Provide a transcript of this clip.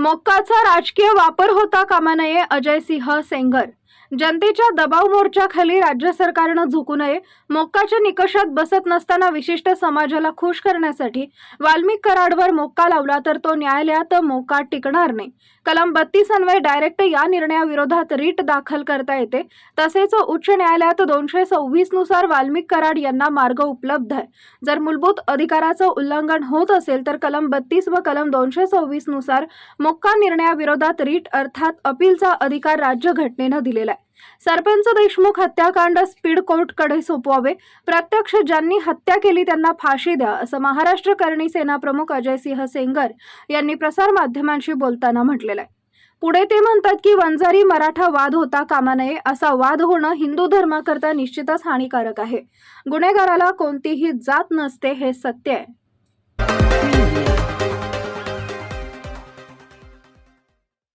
मक्काचा राजकीय वापर होता कामा नये अजय सिंह सेंगर जनतेच्या दबाव मोर्चाखाली राज्य सरकारनं झुकू नये मोक्काच्या निकषात बसत नसताना विशिष्ट समाजाला खुश करण्यासाठी वाल्मिक कराडवर मोक्का लावला तर तो न्यायालयात मोक्का टिकणार नाही. कलम बत्तीस अन्वय डायरेक्ट या निर्णयाविरोधात रीट दाखल करता येते. तसेच उच्च न्यायालयात दोनशे सव्वीसनुसार वाल्मिक कराड यांना मार्ग उपलब्ध आहे. जर मूलभूत अधिकाराचं उल्लंघन होत असेल तर कलम बत्तीस व कलम दोनशे सव्वीसनुसार मोक्का निर्णयाविरोधात रीट अर्थात अपीलचा अधिकार राज्य घटनेनं दिलेला आहे. सरपंच देशमुख हत्याकांड स्पीड कोर्टकडे सोपवावे. प्रत्यक्ष ज्यांनी हत्या केली त्यांना फाशी द्या असं महाराष्ट्र करणी सेना प्रमुख अजय सिंह सेंगर यांनी प्रसार माध्यमांशी बोलताना म्हटलेलं आहे. पुढे ते म्हणतात की वंजारी मराठा वाद होता कामा नये असा वाद होणं हिंदू धर्माकरता निश्चितच हानिकारक आहे. गुन्हेगाराला कोणतीही जात नसते हे सत्य आहे.